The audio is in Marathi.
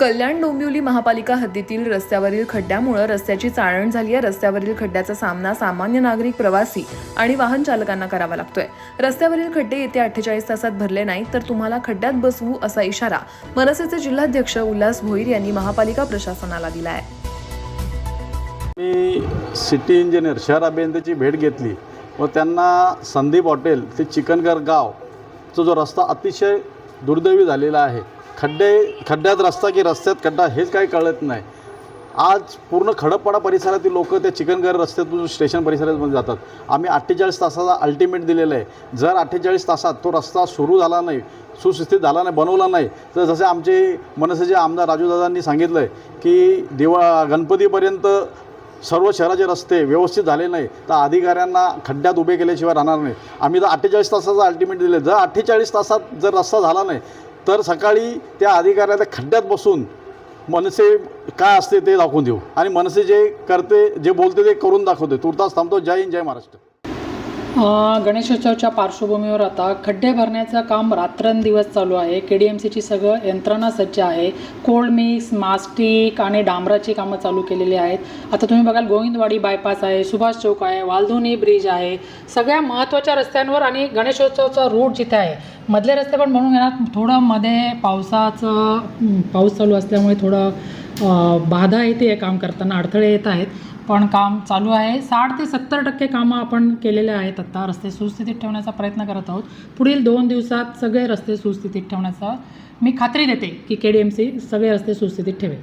कल्याण डोंबिवली महापालिका हद्दीतील रस्त्यावरील खड्ड्यामुळे रस्त्याची चाळण झाली आहे. रस्त्यावरील खड्ड्याचा सामना सामान्य नागरिक प्रवासी आणि वाहन चालकांना करावा लागतोय. रस्त्यावरील खड्डे येत्या अठ्ठेचाळीस तासात भरले नाही तर तुम्हाला खड्ड्यात बसवू असा इशारा मनसेचे जिल्हाध्यक्ष उल्हास भोईर यांनी महापालिका प्रशासनाला दिला आहे. मी सिटी इंजिनियर शहर अभियंत्याची भेट घेतली व त्यांना संदीप हॉटेल ते चिकनगर गावचा जो रस्ता अतिशय दुर्दैवी झालेला आहे. खड्डे खड्ड्यात रस्ता की रस्त्यात खड्डा हेच काही कळत नाही. आज पूर्ण खडपपाडा परिसरातील लोक त्या चिकनगर रस्त्यातून स्टेशन परिसरामध्ये जातात. आम्ही अठ्ठेचाळीस तासाचा अल्टिमेट दिलेला आहे. जर अठ्ठेचाळीस तासात तो रस्ता सुरू झाला नाही सुस्थितीत झाला नाही बनवला नाही तर जसे आमचे मनसेचे आमदार राजूदादांनी सांगितलं आहे की दिवा गणपतीपर्यंत सर्व शहराचे रस्ते व्यवस्थित झाले नाही तर अधिकाऱ्यांना खड्ड्यात उभे केल्याशिवाय राहणार नाही. आम्ही जर अठ्ठेचाळीस तासाचा अल्टिमेट दिले जर अठ्ठेचाळीस तासात जर रस्ता झाला नाही तर सकाळी त्या अधिकाऱ्याला खड्ड्यात बसून मनसे काय असते ते दाखवून देऊ. आणि मनसे जे करते जे बोलते ते करून दाखवते. तुर्तास थांबतो. जय हिंद जय महाराष्ट्र. गणेशोत्सवाच्या पार्श्वभूमीवर आता खड्डे भरण्याचं काम रात्रंदिवस चालू आहे. के डी एम सीची सगळं यंत्रणा सज्ज आहे. कोल्ड मिक्स मास्टिक आणि डांबराची कामं चालू केलेली आहेत. आता तुम्ही बघाल गोविंदवाडी बायपास आहे सुभाष चौक आहे वालधोनी ब्रिज आहे. सगळ्या महत्त्वाच्या रस्त्यांवर आणि गणेशोत्सवाचा रूट जिथे आहे. मधले रस्ते पण म्हणून घेणार थोडं मध्ये पावसाचं पाऊस चालू असल्यामुळे थोडं बाधा येते आहे काम करताना अडथळे येत आहेत. पण काम चालू आहे. साठ ते सत्तर टक्के कामं आपण केलेले आहेत आत्ता रस्ते सुस्थितीत ठेवण्याचा प्रयत्न करत आहोत. पुढील दोन दिवसात सगळे रस्ते सुस्थितीत ठेवण्याचा मी खात्री देते की के डी एम सी सगळे रस्ते सुस्थितीत ठेवेल.